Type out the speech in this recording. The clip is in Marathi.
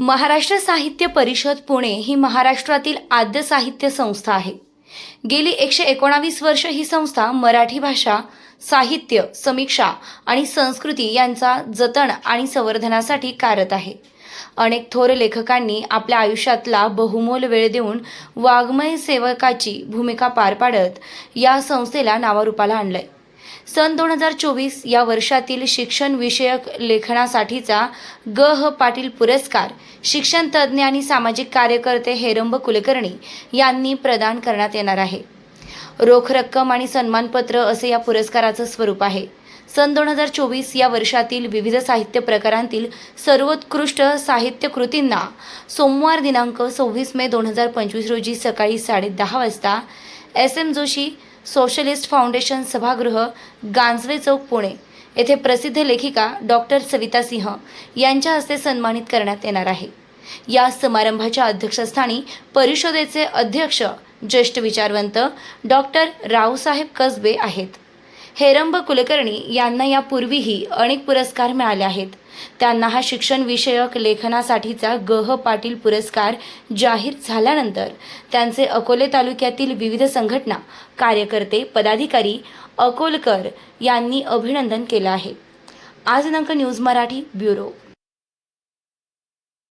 महाराष्ट्र साहित्य परिषद पुणे ही महाराष्ट्रातील आद्य साहित्य संस्था आहे. गेली एकशे एकोणावीस वर्ष ही संस्था मराठी भाषा साहित्य समीक्षा आणि संस्कृती यांचा जतन आणि संवर्धनासाठी कार्यरत आहे. अनेक थोर लेखकांनी आपल्या आयुष्यातला बहुमोल वेळ देऊन वाङ्मय सेवकाची भूमिका पार पाडत या संस्थेला नावारूपाला आणलंय. सन दोन हजार चोवीस या वर्षातील शिक्षण विषयक लेखनासाठीचा ग ह पाटील पुरस्कार शिक्षण तज्ज्ञ आणि सामाजिक कार्यकर्ते हेरंब कुलकर्णी यांनी प्रदान करण्यात येणार आहे. रोख रक्कम आणि सन्मानपत्र असे या पुरस्काराचं स्वरूप आहे. सन दोन हजार चोवीस या वर्षातील विविध साहित्य प्रकारांतील सर्वोत्कृष्ट साहित्य कृतींना सोमवार दिनांक सव्वीस मे दोन हजार पंचवीस रोजी सकाळी साडेदहा वाजता S M Joshi socialist foundation सभागृह गांजवे चौक पुणे. येथे प्रसिद्ध लेखिका डॉक्टर सविता सिंह यांच्या हस्ते सन्मानित करण्यात येणार आहे. या समारंभाच्या अध्यक्षस्थानी परिषदेचे अध्यक्ष ज्येष्ठ विचारवंत डॉक्टर रावसाहेब कसबे आहेत. हेरंब कुलकर्णी यांना यापूर्वीही अनेक पुरस्कार मिळाले आहेत. त्यांना हा शिक्षण विषयक लेखनासाठीचा गह पाटील पुरस्कार जाहीर झाल्यानंतर त्यांचे अकोले तालुक्यातील विविध संघटना कार्यकर्ते पदाधिकारी अकोलकर यांनी अभिनंदन केलं आहे. आज दिनांक न्यूज मराठी ब्युरो.